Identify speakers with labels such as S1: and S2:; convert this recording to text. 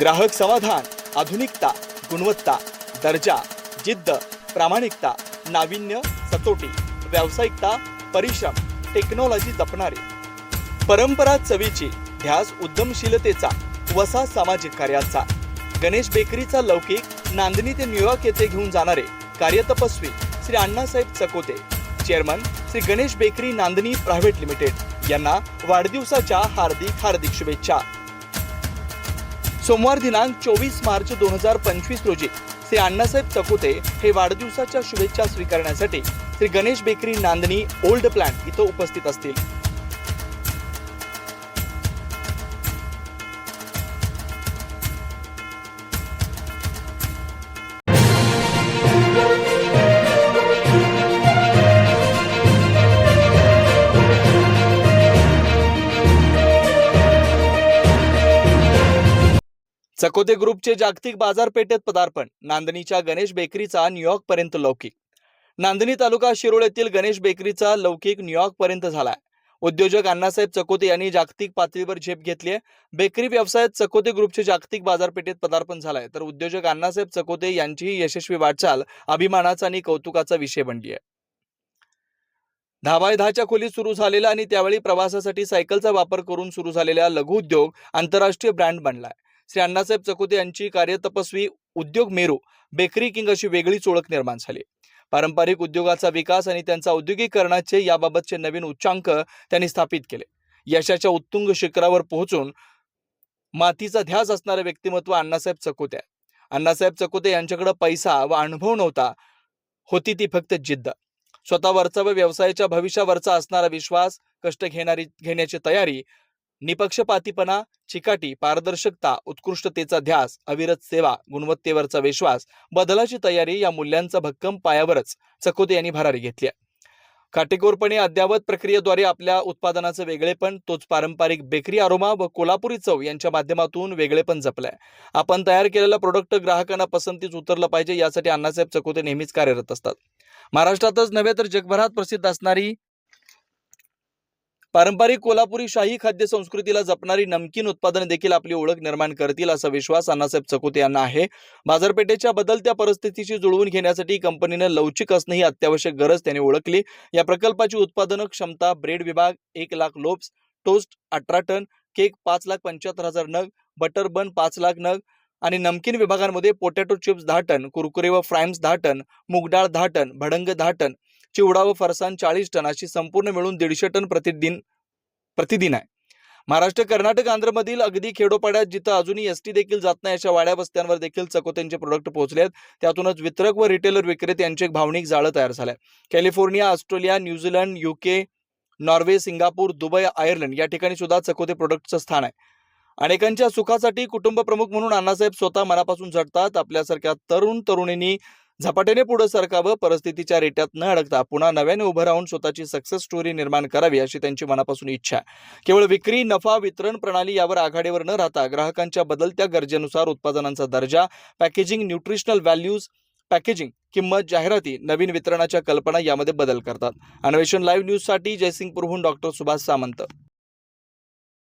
S1: ग्राहक समाधान आधुनिकता गुणवत्ता दर्जा जिद्द प्रामाणिकता नाविन्य सतोटी व्यावसायिकता परिश्रम टेक्नॉलॉजी जपणारे. परंपरा चवीची ध्यास उद्यमशीलतेचा वसा सामाजिक कार्याचा. गणेश बेकरीचा लौकिक नांदणी ते न्यूयॉर्क येथे घेऊन जाणारे कार्यतपस्वी Shri Annasaheb Chakote. Chairman Shri Ganesh bakery Nandani private limited यांना वाढदिवसाच्या हार्दिक हार्दिक शुभेच्छा. सोमवार दिनांक चोवीस मार्च दोन हजार पंचवीस रोजी श्री अण्णासाहेब चकोते हे वाढदिवसाच्या शुभेच्छा स्वीकारण्यासाठी Shri Ganesh bakery Nandani old plan इथं उपस्थित असतील. चकोते ग्रुपचे जागतिक बाजारपेठेत पदार्पण नांदणीच्या गणेश बेकरीचा न्यूयॉर्क पर्यंत लौकिक. नांदणी तालुका शिरोळ येथील गणेश बेकरीचा लौकिक न्यूयॉर्क पर्यंत झालाय. उद्योजक अण्णासाहेब चकोते यांनी जागतिक पातळीवर झेप घेतली आहे बेकरी व्यवसायात चकोते ग्रुपचे जागतिक बाजारपेठेत पदार्पण झालंय. तर उद्योजक अण्णासाहेब चकोते यांचीही यशस्वी वाटचाल अभिमानाचा आणि कौतुकाचा विषय बनली आहे दहा बाय दहाच्या खोलीत सुरू झालेला आणि त्यावेळी प्रवासासाठी सायकलचा वापर करून सुरू झालेला लघुउद्योग आंतरराष्ट्रीय ब्रँड बनलाय. श्री अण्णासाहेब चकोते यांची कार्यतपस्वी उद्योग मेरू बेकरी किंग अशी वेगळीच ओळख निर्माण झाली. पारंपरिक उद्योगाचा विकास आणि त्यांचा औद्योगिकरणाचे याबाबतचे नवीन उच्चांक त्यांनी स्थापित केले. यशाच्या उत्तुंग शिखरावर पोहोचून मातीचा ध्यास असणारे व्यक्तिमत्व अण्णासाहेब चकोते आहे. अण्णासाहेब चकोते यांच्याकडे पैसा व अनुभव नव्हता होती ती फक्त जिद्द. स्वतःवरचा व व्यवसायाच्या भविष्यावरचा असणारा विश्वास कष्ट घेणारी घेण्याची तयारी निपक्षपातीपणा चिकाटी पारदर्शकता उत्कृष्टतेचा ध्यास अविरत सेवा गुणवत्तेवरचा विश्वास बदलाची तयारी या मूल्यांचा भक्कम पायावरच चकोते यांनी भरारी घेतली आहे. काटेकोरपणे अद्यावत प्रक्रियेद्वारे आपल्या उत्पादनाचं वेगळेपण तोच पारंपरिक बेकरी आरोमा व कोल्हापुरी चव यांच्या माध्यमातून वेगळेपण जपलंय आपण तयार केलेलं प्रोडक्ट ग्राहकांना पसंतीच उतरलं पाहिजे यासाठी अण्णासाहेब चकोते नेहमीच कार्यरत असतात महाराष्ट्रातच नव्हे तर जगभरात प्रसिद्ध असणारी पारंपरिक कोल्हापुरी शाही खाद्य संस्कृतीला जपणारी नमकीन उत्पादन देखील आपली ओळख निर्माण करतील असा विश्वास अण्णासाहेब चकोते यांना आहे. बाजारपेठेच्या बदलत्या परिस्थितीशी जुळवून घेण्यासाठी कंपनीनं लवचिक असणं ही अत्यावश्यक गरज त्यांनी ओळखली. या प्रकल्पाची उत्पादन क्षमता ब्रेड विभाग एक लाख लोब्स टोस्ट अठरा टन केक पाच लाख पंच्याहत्तर हजार नग बटर बन पाच लाख नग आणि नमकीन विभागांमध्ये पोटॅटो चिप्स दहा टन कुरकुरे व फ्रायम्स दहा टन मुगडाळ दहा टन भडंग दहा टन. चिवडा व फरसान चाळीस टन अशी संपूर्ण मिळून दीडशे टन प्रतिदिन प्रतिदिन आहे. महाराष्ट्र कर्नाटक आंध्रमधील अगदी खेडोपाड्यात जिथं अजूनही एस टी देखील जात नाही अशा वाड्या वस्त्यांवर देखील चकोत्यांचे प्रोडक्ट पोहोचले आहेत. त्यातूनच वितरक व रिटेलर विक्रेते यांचे एक भावनिक जाळं तयार झालंय. California Australia New Zealand UK Norway Singapore Dubai Ireland या ठिकाणी सुद्धा चकोते प्रोडक्टचं स्थान आहे. अनेकांच्या सुखासाठी कुटुंब प्रमुख म्हणून अण्णासाहेब स्वतः मनापासून झटतात. आपल्यासारख्या तरुण तरुणींनी झपाट्याने पुढे सरकावं परिस्थितीच्या रेट्यात न अडकता पुन्हा नव्याने उभं राहून स्वतःची सक्सेस स्टोरी निर्माण करावी अशी त्यांची मनापासून इच्छा आहे. केवळ विक्री नफा वितरण प्रणाली यावर आघाडीवर न राहता ग्राहकांच्या बदलत्या गरजेनुसार उत्पादनांचा दर्जा पॅकेजिंग न्यूट्रिशनल व्हॅल्यूज पॅकेजिंग किंमत जाहिराती नवीन वितरणाच्या कल्पना यामध्ये बदल करतात. अन्वेषण लाईव्ह न्यूजसाठी जयसिंगपूरहून डॉक्टर सुभाष सामंत.